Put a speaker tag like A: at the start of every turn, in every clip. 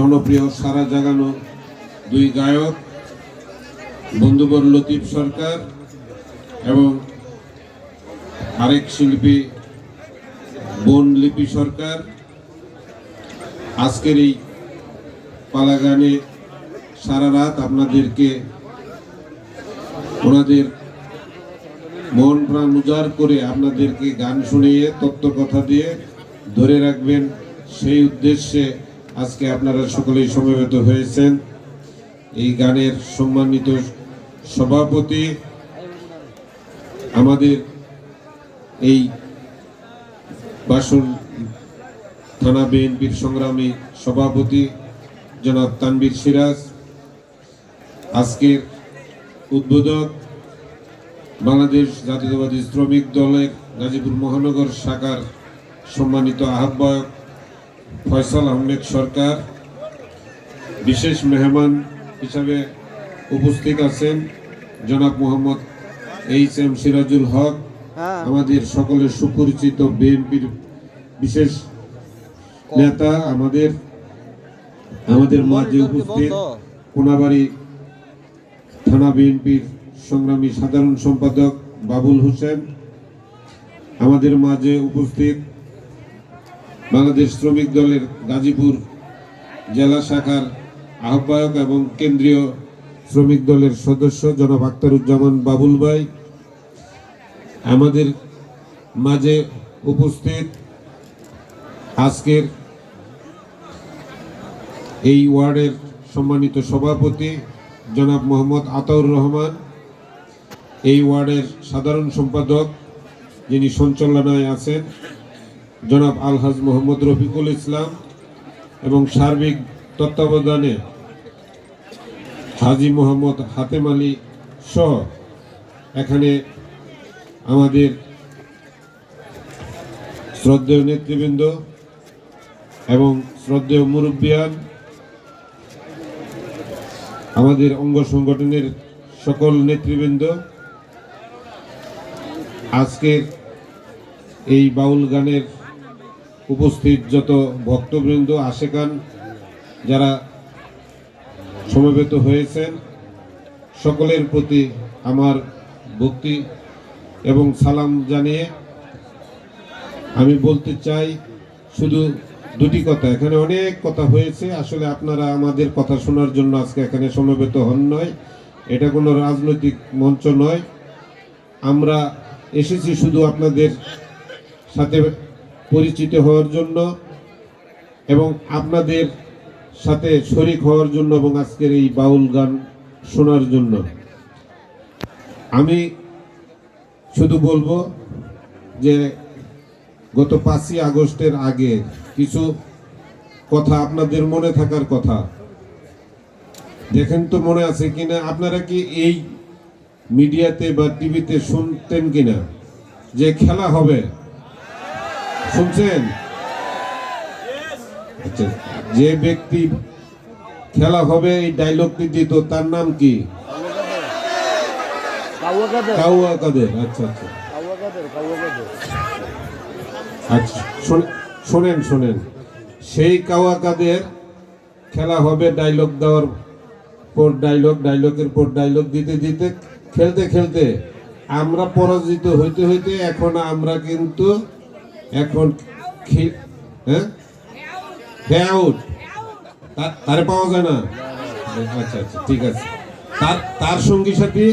A: জনপ্রিয় সারা জাগানো দুই গায়ক বন্ধুবর লতিফ সরকার এবং আরেক শিল্পী বন লিপি সরকার। আজকের এই পালা গানে সারা রাত আপনাদেরকে ওনাদের মন প্রাণ উজাড় করে আপনাদেরকে গান শুনিয়ে তত্ত্ব কথা দিয়ে ধরে রাখবেন। সেই উদ্দেশ্যে আজকে আপনারা সকলেই সমবেত হয়েছেন। এই গানের সম্মানিত সভাপতি আমাদের এই বাসন থানা বিএনপির সংগ্রামী সভাপতি জনাব তানবীর সিরাজ, আজকের উদ্বোধক বাংলাদেশ জাতীয়তাবাদী শ্রমিক দলের গাজীপুর মহানগর শাখার সম্মানিত আহ্বায়ক ফয়সাল আহমেদ সরকার বিশেষ মেহমান হিসাবে উপস্থিত আছেন জনাব মোহাম্মদ এইচ এম সিরাজুল হক
B: হ্যাঁ।
A: আমাদের সকলের সুপরিচিত বিএনপির বিশেষ নেতা আমাদের আমাদের মাঝে উপস্থিত কোনাবাড়ি থানা বিএনপির সংগ্রামী সাধারণ সম্পাদক বাবুল হোসেন আমাদের মাঝে উপস্থিত বাংলাদেশ শ্রমিক দলের গাজীপুর জেলা শাখার আহ্বায়ক এবং কেন্দ্রীয় শ্রমিক দলের সদস্য জনাব আক্তারুজ্জামান বাবুল ভাই। আমাদের মাঝে উপস্থিত আজকের এই ওয়ার্ডের সম্মানিত সভাপতি জনাব মোহাম্মদ আতাউর রহমান, এই ওয়ার্ডের সাধারণ সম্পাদক যিনি সঞ্চালনায় আছেন জনাব আলহাজ মোহাম্মদ রফিকুল ইসলাম এবং সার্বিক তত্ত্বাবধানে হাজি মোহাম্মদ হাতেম আলী সহ এখানে আমাদের শ্রদ্ধেয় নেতৃবৃন্দ এবং শ্রদ্ধেয় মুরব্বিয়ান, আমাদের অঙ্গ সংগঠনের সকল নেতৃবৃন্দ, আজকের এই বাউল গানের উপস্থিত যত ভক্তবৃন্দ আশেকান যারা সমবেত হয়েছেন, সকলের প্রতি আমার ভক্তি এবং সালাম জানিয়ে আমি বলতে চাই, শুধু দুটি কথা। এখানে অনেক কথা হয়েছে। আসলে আপনারা আমাদের কথা শোনার জন্য আজকে এখানে সমবেত হন নয় এটা কোনো রাজনৈতিক মঞ্চ নয়। আমরা এসেছি শুধু আপনাদের সাথে পরিচিত হওয়ার জন্য এবং আপনাদের সাথে শরিক হওয়ার জন্য এবং আজকের এই বাউল গান শোনার জন্য। আমি শুধু বলব যে গত পাঁচই আগস্টের আগে কিছু কথা আপনাদের মনে থাকার কথা। দেখেন তো মনে আছে কিনা, আপনারা কি এই মিডিয়াতে বা টিভিতে শুনতেন কিনা যে খেলা হবে? শুনছেন? আচ্ছা যে ব্যক্তি খেলা হবে এই ডায়লগটি দিত তার নাম কি?
B: কাউয়া কাদের
A: আচ্ছা আচ্ছা। আচ্ছা শোনেন শোনেন। সেই কাওয়া কাদের খেলা হবে ডায়লগ দেওয়ার পর ডায়লগ ডায়লগের পর ডায়লগ দিতে দিতে খেলতে খেলতে। আমরা পরাজিত হইতে হইতে এখন আমরা কিন্তু এখন হ্যাঁ? তারে পাওয়া যায় না? আচ্ছা আচ্ছা ঠিক আছে। তার তার সঙ্গী সাথী?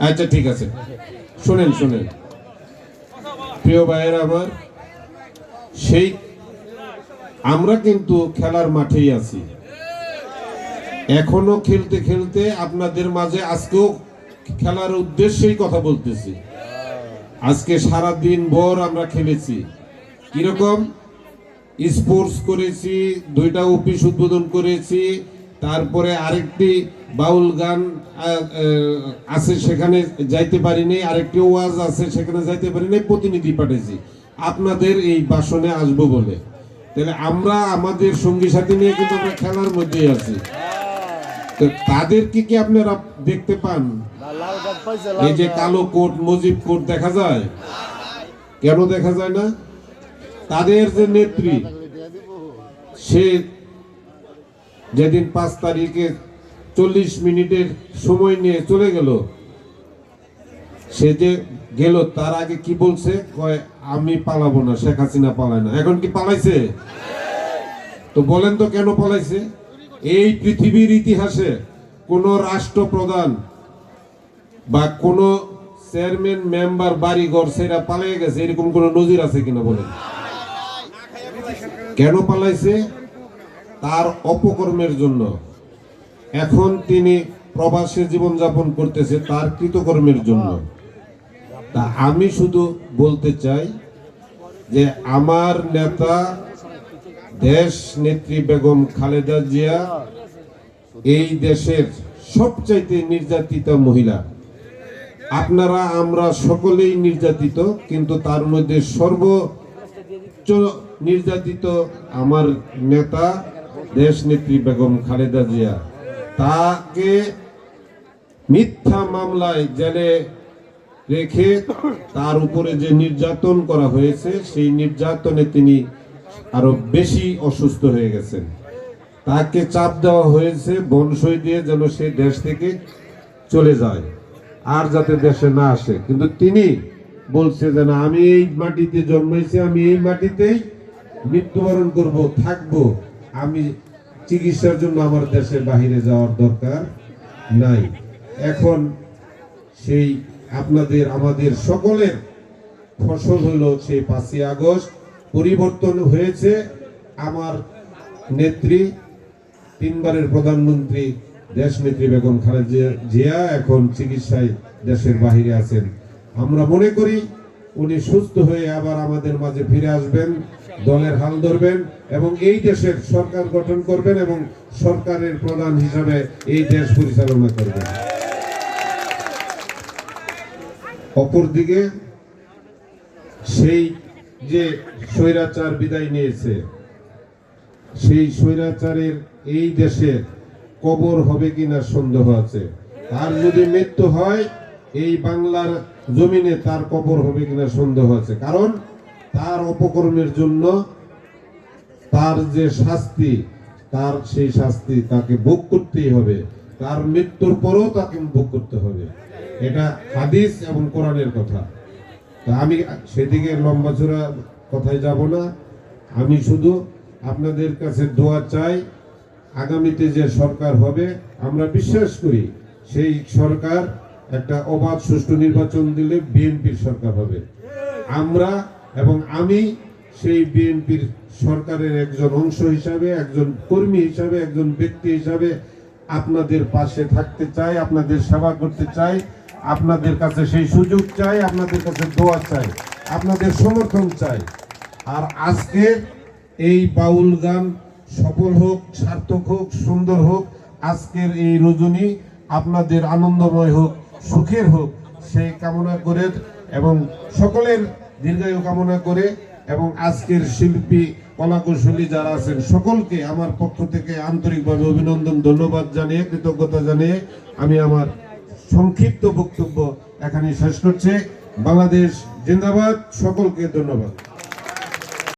A: আচ্ছা ঠিক আছে। শোনেন শোনেন। প্রিয় ভাইয়ের আমার, সেই আমরা কিন্তু খেলার মাঠেই আছি। এখনও খেলতে খেলতে আপনাদের মাঝে আজকেও খেলার উদ্দেশ্যেই কথা বলতেছি। আজকে সারা দিন ভর আমরা খেলেছি। কীরকম? স্পোর্টস করেছি, দুইটা অফিস উদ্বোধন করেছি, তারপরে আরেকটি বাউল গান আছে সেখানে যাইতে পারিনি, আরেকটি ওয়াজ আছে সেখানে যাইতে পারিনি, প্রতিনিধি পাঠিয়েছি আপনাদের এই বাসনে আসব বলে। তাহলে আমরা, আমাদের সঙ্গী সাথী নিয়ে কিন্তু আমরা খেলার মধ্যেই আছি। তো তাদেরকে কি আপনারা দেখতে পান? এই যে কালো কোট মজিব কোট দেখা যায়? কেন দেখা যায় না? তাদের যে নেত্রী, সে যেদিন পাঁচ তারিখে চল্লিশ মিনিটের সময় নিয়ে চলে গেল, সে যে গেল, তার আগে কি বলছে? কয়, আমি পালাবো না, শেখ হাসিনা পালায় না। এখন কি পালাইছে? তো বলেন তো কেন পালাইছে? এই পৃথিবীর ইতিহাসে কোন রাষ্ট্রপ্রধান বা কোন চেয়ারম্যান, মেম্বার বাড়ি ঘর সেটা পালিয়ে গেছে, এরকম কোন নজির আছে কিনা বলেন? কেন পালাইছে? তার অপকর্মের জন্য। এখন তিনি প্রবাসে জীবনযাপন করতেছে, তার কৃতকর্মের জন্য। তা আমি শুধু বলতে চাই যে, আমার নেতা দেশ নেত্রী বেগম খালেদা জিয়া এই দেশের সবচাইতে নির্যাতিত মহিলা। আপনারা, আমরা সকলেই নির্যাতিত, কিন্তু তার মধ্যে সর্বোচ্চ নির্যাতিত আমার নেতা দেশ নেত্রী বেগম খালেদা জিয়া। তাকে মিথ্যা মামলায় জেলে রেখে তার উপরে যে নির্যাতন করা হয়েছে, সেই নির্যাতনে তিনি আরও বেশি অসুস্থ হয়ে গেছেন। তাকে চাপ দেওয়া হয়েছে, বনসই দিয়ে যেন সে দেশ থেকে চলে যায়, আর যাতে দেশে না আসে। কিন্তু তিনি বলছে যে, না, আমি এই মাটিতে জন্মাইছি, আমি এই মাটিতেই মৃত্যুবরণ করব, থাকব। আমি চিকিৎসার জন্য আমার দেশের বাহিরে যাওয়ার দরকার নাই। এখন সেই আপনাদের, আমাদের সকলের ফসল হলো সেই পাঁচই আগস্ট। পরিবর্তন হয়েছে। আমার নেত্রী, তিনবারের প্রধানমন্ত্রী দেশ নেত্রী বেগম খালেদা জিয়া এখন চিকিৎসায় দেশের বাহিরে আছেন। আমরা মনে করি উনি সুস্থ হয়ে আবার আমাদের মাঝে ফিরে আসবেন, দলের হাল ধরবেন এবং এই দেশের সরকার গঠন করবেন এবং সরকারের প্রধান হিসাবে এই দেশ পরিচালনা করবেন। অপরদিকে সেই যে স্বৈরাচার বিদায় নিয়েছে, সেই স্বৈরাচারের এই দেশে কবর হবে কিনা সন্দেহ আছে। তার যদি মৃত্যু হয়, এই বাংলার জমিনে তার কবর হবে কিনা সন্দেহ আছে। কারণ তার অপকর্মের জন্য তার যে শাস্তি, তার সেই শাস্তি তাকে ভোগ করতেই হবে। তার মৃত্যুর পরেও তাকে ভোগ করতে হবে। এটা হাদিস এবং কোরআনের কথা। আমি সেদিকে লম্বা চূড়া কথায় যাব না। আমি শুধু আপনাদের কাছে দোয়া চাই, আগামীতে যে সরকার হবে, আমরা বিশ্বাস করি সেই সরকার একটা অবাধ সুষ্ঠু নির্বাচন দিলে বিএনপির সরকার হবে। আমরা এবং আমি সেই বিএনপির সরকারের একজন অংশ হিসাবে, একজন কর্মী হিসাবে, একজন ব্যক্তি হিসাবে আপনাদের পাশে থাকতে চাই, আপনাদের সেবা করতে চাই। আপনাদের কাছে সেই সুযোগ চাই, আপনাদের কাছে দোয়া চাই, আপনাদের সমর্থন চাই। আর আজকে এই বাউল গান সফল হোক, সার্থক হোক, সুন্দর হোক, আজকের এই রজনী আপনাদের আনন্দময় হোক, সুখের হোক, সেই কামনা করে এবং সকলের দীর্ঘায়ু কামনা করে এবং আজকের শিল্পী, কলাকুশলী যারা আছেন, সকলকে আমার পক্ষ থেকে আন্তরিকভাবে অভিনন্দন, ধন্যবাদ জানিয়ে, কৃতজ্ঞতা জানিয়ে আমি আমার সংক্ষিপ্ত বক্তব্য এখানে শেষ করছে। বাংলাদেশ জিন্দাবাদ সকলকে ধন্যবাদ।